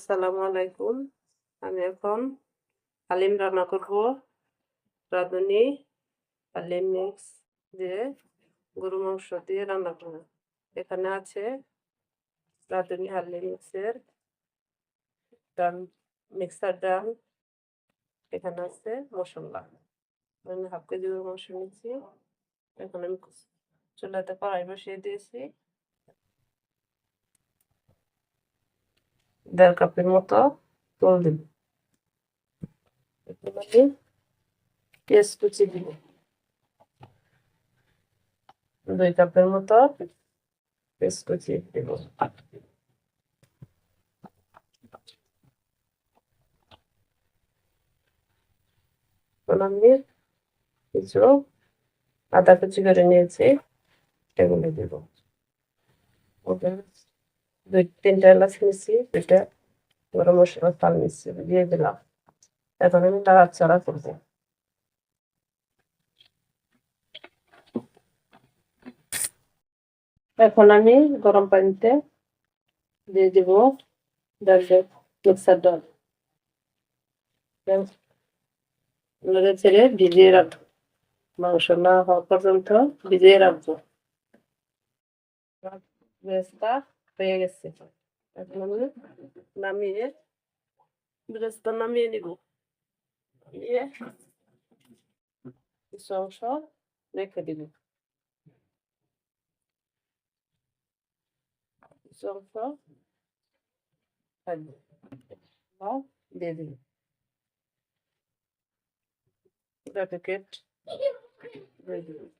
আসসালামু আলাইকুম। আমি এখন হালিম রান্না করব। রাঁধুনি হালিম মিক্স দিয়ে গরু মাংস দিয়ে রান্না করব। এখানে আছে রাঁধুনি হালিম মিক্সের ডাল, মিক্সার ডাল। এখানে আছে মশলা। আমি হাফ কেজি গরু মাংস নিচ্ছি এখন আমি চুলাতে কড়াই বসিয়ে দিয়েছি। দেড় কাপের মতো জল দিব। কুচি দিব। দুই কাপের মতো পেঁয়াজ কুচি দিব। কিছু আদা কুচি করে নিয়েছি, এগুলো দিব। ওটা দুই, তিনটা এলাচ নিচ্ছি দুইটা গরম মশলা, তাল নিচ্ছি দিয়ে দিলাম। এখন আমি নাড়াচাড়া করব। এখন আমি গরম পানিতে দিয়ে দিব মিক্সার ডাল। নেড়ে ছেড়ে ভিজিয়ে রাখব। মাংস না হওয়া পর্যন্ত ভিজিয়ে রাখব। হয়ে গেছে নামিয়ে ব্রেসটা নামিয়ে নিব নিয়ে কিছু অংশ রেখে দিব কিছু অংশ থাকবে দিয়ে দিব দিয়ে দিব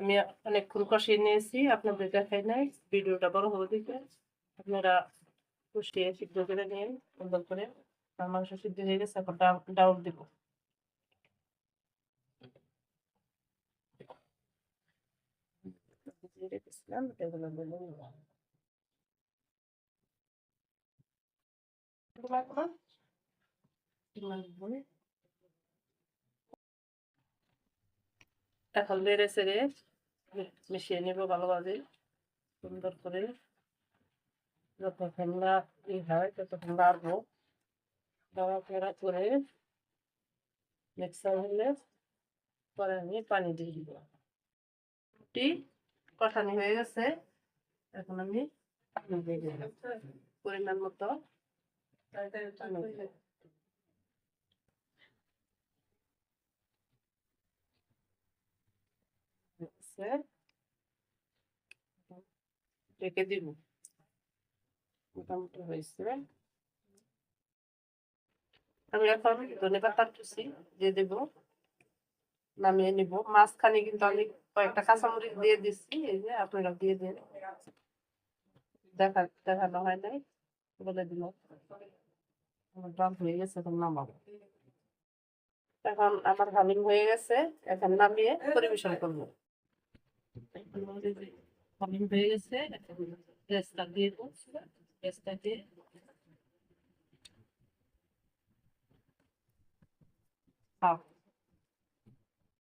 আমি অনেকক্ষণ কষিয়ে নিয়েছি, আপনাদের দেখাই নাই। ভিডিওটা বড় হবে দেখে আপনারা কষিয়ে সিদ্ধ করে নিন, সুন্দর করে। আর মাংস সিদ্ধ হয়ে গেছে, এখন ডাউল দিব। রেখেছিলাম এগুলো বলে নিব এখন বেড়ে সেড়ে মিশিয়ে নেব ভালোভাবে। সুন্দর করে। যতক্ষণ না ই হয়, ততক্ষণ নাড়বো নাড়াচাড়া করে মিক্সার হলে পরে আমি পানি দিয়ে দিব। রুটি কষানি হয়ে গেছে। এখন আমি পানি দিয়ে দিলাম পরিমাণ মতো। রেখে দিব। মোটামুটি হয়েছে। আমি এখন ধনে দিয়ে নামিয়ে নিব। মাঝখানে কিন্তু আমি কয়েকটা কাঁচামরিচ দিয়ে দিচ্ছি, এই যে আপনারা দিয়ে দিন। দেখা দেখানো হয় নাই, বলে দিল। আমার হয়ে গেছে, এখন নামাবো। এখন আমার হালিম হয়ে গেছে, এখন নামিয়ে পরিবেশন করব। হালিম হয়ে গেছে এখন পেঁয়াজটা